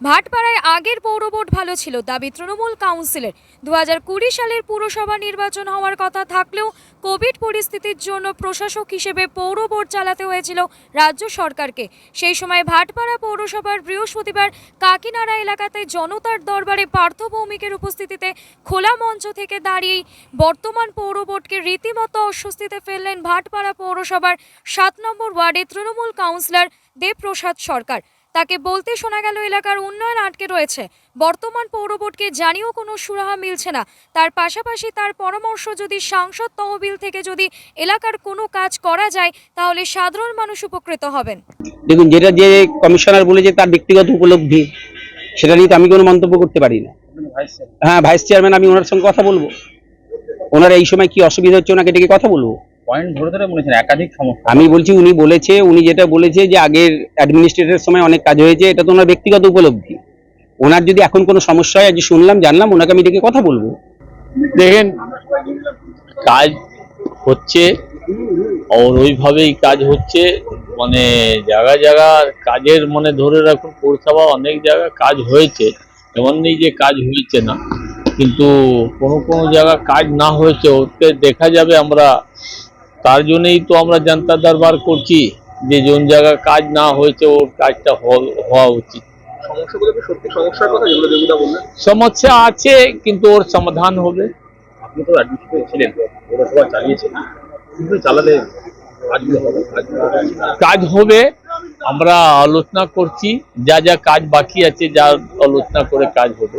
ভাটপাড়ায় আগের পৌর বোর্ড ভালো ছিল, দাবি তৃণমূল কাউন্সিলের। দু কুড়ি সালের পুরসভা নির্বাচন হওয়ার কথা থাকলেও কোভিড পরিস্থিতির জন্য প্রশাসক হিসেবে পৌর বোর্ড চালাতে হয়েছিল রাজ্য সরকারকে। সেই সময় ভাটপাড়া পৌরসভার বৃহস্পতিবার কাকিনাড়া এলাকাতে জনতার দরবারে পার্থ ভৌমিকের উপস্থিতিতে খোলা মঞ্চ থেকে দাঁড়িয়েই বর্তমান পৌর বোর্ডকে রীতিমতো অস্বস্তিতে ফেললেন ভাটপাড়া পৌরসভার সাত নম্বর ওয়ার্ডে তৃণমূল কাউন্সিলর দেবপ্রসাদ সরকার। তাকে বলতে শোনা গেল এলাকার উন্নয়ন আটকে রয়েছে। বর্তমান পৌর বোর্ডকে জানিয়েও কোনো সুরাহা মিলছে না। তার পাশাপাশি তার পরামর্শ যদি সাংসদ তহবিল থেকে যদি এলাকার কোনো কাজ করা যায়, তাহলে সাধারণ মানুষ উপকৃত হবেন। দেখুন, যেটা যে কমিশনার বলেছে তার ব্যক্তিগত উপলব্ধি, সেটা নিয়ে আমি কোনো মন্তব্য করতে পারি না। হ্যাঁ ভাইস চেয়ারম্যান, আমি ওনার সঙ্গে কথা বলব। ওনার এই সময় কি অসুবিধা হচ্ছে, ওনাকে ডেকে কথা বলব। পয়েন্ট ধরে ধরে বলেছেন একাধিক সমস্যা। আমি বলছি উনি বলেছে উনি যেটা বলেছে যে আগের অ্যাডমিনিস্ট্রেটের সময় অনেক কাজ হয়েছে এটা তো ওনার ব্যক্তিগত উপলব্ধি। ওনার যদি এখন কোনো সমস্যা হয় আজ শুনলাম জানলাম ওনাকে আমি ডেকে কথা বলব। দেখেন কাজ হচ্ছে আর ওইভাবেই কাজ হচ্ছে মানে জায়গা জায়গা কাজের মানে ধরে রাখুন পৌরসভা অনেক জায়গা কাজ হয়েছে এমন নেই যে কাজ হয়েছে না। কিন্তু কোনো কোনো জায়গা কাজ না হয়েছে ওতে দেখা যাবে আমরা তার জন্যই তো আমরা জানতা দরবার করছি যে কোন জায়গায় কাজ না হয়েছে ওর কাজটা হওয়া- উচিত। সমস্যা আছে কিন্তু ওর সমাধান হবে আপনি তো ছিলেন চালিয়েছেন। চালালে কাজগুলো হবে কাজগুলো হবে। কাজ হবে আমরা আলোচনা করছি যা যা কাজ বাকি আছে যা আলোচনা করে কাজ হবে।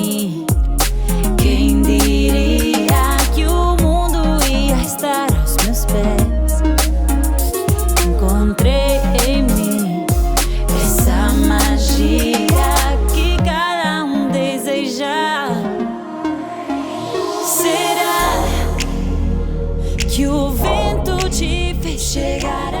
te fez chegar aqui?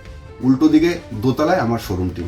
উল্টো দিকে দোতলায় আমার শোরুমটি